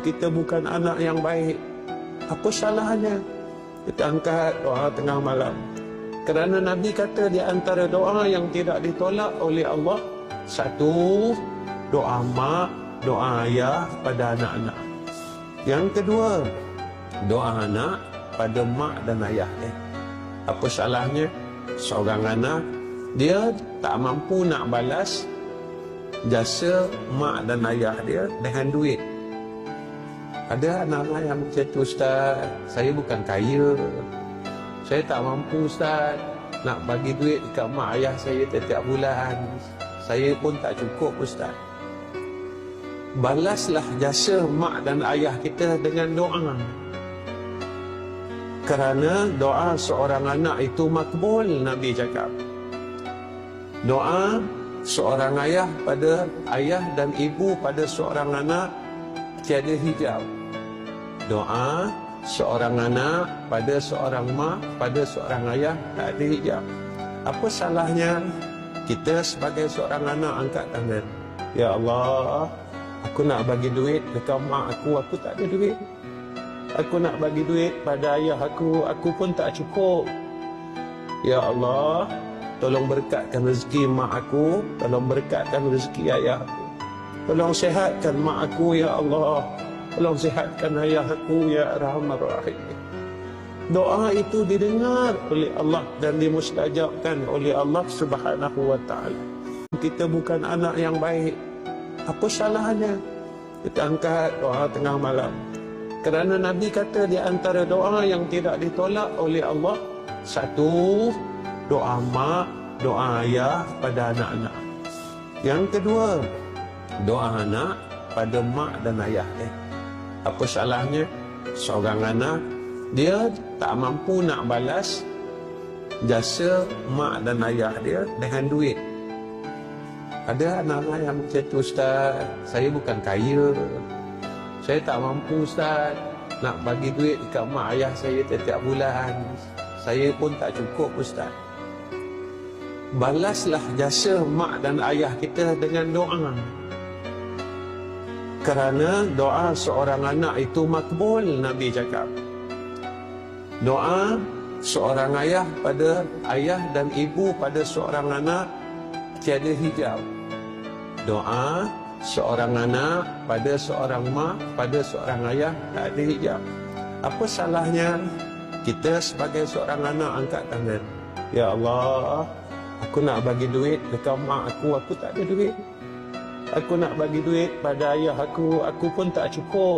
kita bukan anak yang baik. Apa salahnya? Kita angkat doa tengah malam. Kerana Nabi kata di antara doa yang tidak ditolak oleh Allah, satu, doa mak, doa ayah pada anak-anak. Yang kedua, doa anak pada mak dan ayah dia. Apa salahnya? Seorang anak, dia tak mampu nak balas jasa mak dan ayah dia dengan duit. Ada anak-anak yang macam tu Ustaz. Saya bukan kaya. Saya tak mampu Ustaz. Nak bagi duit dekat mak ayah saya setiap bulan. Saya pun tak cukup Ustaz. Balaslah jasa mak dan ayah kita dengan doa. Kerana doa seorang anak itu makbul Nabi cakap. Doa seorang ayah pada ayah dan ibu pada seorang anak tiada hijab doa seorang anak pada seorang mak pada seorang ayah tak ada hijab. Apa salahnya kita sebagai seorang anak angkat tangan? Ya Allah aku nak bagi duit dekat mak aku aku tak ada duit. Aku nak bagi duit pada ayah aku aku pun tak cukup. Ya Allah tolong berkatkan rezeki mak aku tolong berkatkan rezeki ayah aku. Tolong sihatkan mak aku ya Allah Tolong sihatkan ayah aku ya Rahman Rahim. Doa itu didengar oleh Allah dan dimustajabkan oleh Allah Subhanahu wa taala. Kita bukan anak yang baik. Apa salahnya? Kita angkat doa tengah malam. Kerana Nabi kata di antara doa yang tidak ditolak oleh Allah, satu, doa mak, doa ayah pada anak-anak. Yang kedua, doa anak pada mak dan ayah. Eh, apa salahnya? Seorang anak dia tak mampu nak balas jasa mak dan ayah dia dengan duit. Ada anak-anak yang macam tu Ustaz. Saya bukan kaya. Saya tak mampu Ustaz nak bagi duit dekat mak ayah saya setiap bulan. Saya pun tak cukup Ustaz. Balaslah jasa mak dan ayah kita dengan doa kerana doa seorang anak itu makbul Nabi cakap. Doa seorang ayah pada ayah dan ibu pada seorang anak tiada hijab doa seorang anak pada seorang mak pada seorang ayah tak ada hijab apa salahnya kita sebagai seorang anak angkat tangan? Ya Allah aku nak bagi duit dekat mak aku aku tak ada duit Aku nak bagi duit pada ayah aku, aku pun tak cukup.